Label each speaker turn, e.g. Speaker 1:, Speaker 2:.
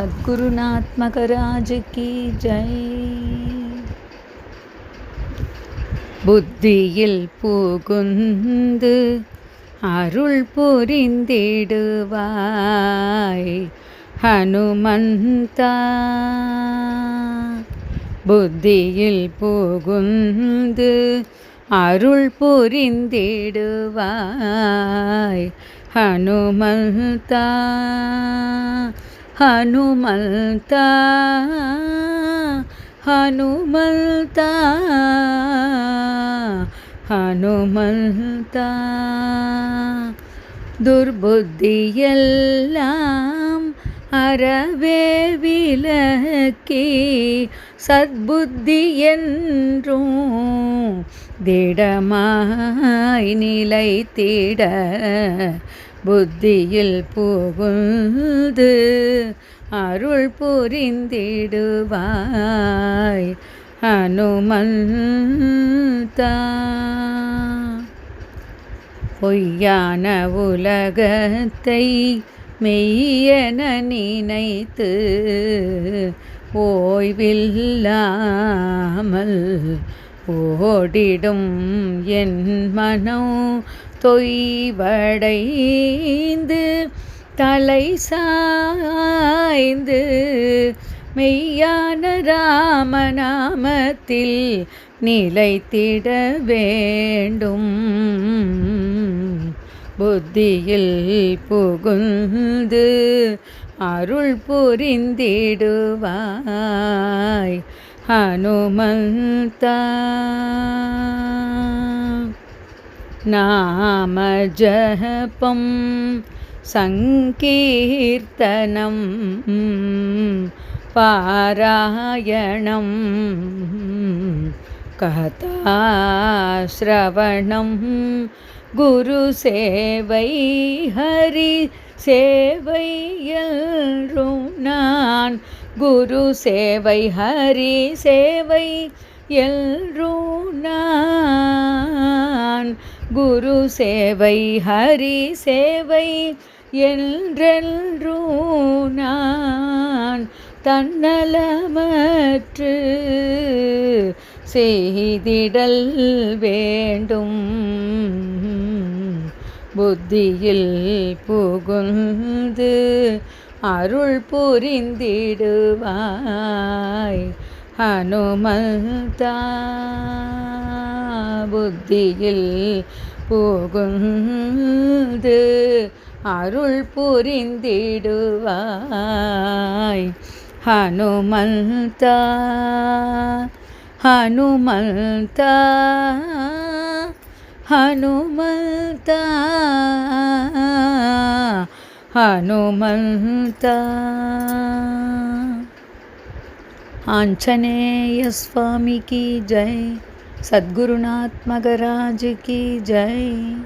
Speaker 1: சத்குருநாத் மகராஜ் கி ஜெய். புத்தியில் புகுந்து அருள் புரிந்திடுவாய் ஹனுமந்தா. புத்தியில் புகுந்து அருள் புரிந்திடுவாய் ஹனுமந்தா. ஹனுமந்தா ஹனுமந்தா ஹனுமந்தா துர்புத்தியெல்லாம் அறவே விலக்கி சத்புத்தி என்றும் திடமாய் நிலைத்திட புத்தியில் புகுந்து அருள் புரிந்திடுவாய் அனுமந்தா பொய்யான உலகத்தை மெய்யென நினைத்து ஓய்வில்லாமல் ஓடிடும் என் மனம் தொய்வடைந்து தலை சாய்ந்து. மெய்யான ராமநாமத்தில் நிலைத்திட வேண்டும். புத்தியில் புகுந்து அருள் புரிந்திடுவாய். ஹனுமந்தா நாம ஜபம் சங்கீர்த்தனம் பாராயணம் கதாசிரவணம் குரு சேவை ஹரி சேவை எல்லும் நான் குரு சேவை ஹரி சேவை எல்லும் நான். குரு சேவை ஹரி சேவை என்றென்றூ நான். தன்னலமற்று செய்திடல் வேண்டும். புத்தியில் புகுந்து அருள் புரிந்திடுவாய். ஹனுமந்தா புத்தியில் போகுந்து அருள் புரிந்திடுவாய். ஹனுமந்தா ஹனுமந்தா ஹனுமந்தா. हनुमन्तयस्वामि की जय सद्गुरुनात् मगराज की जय।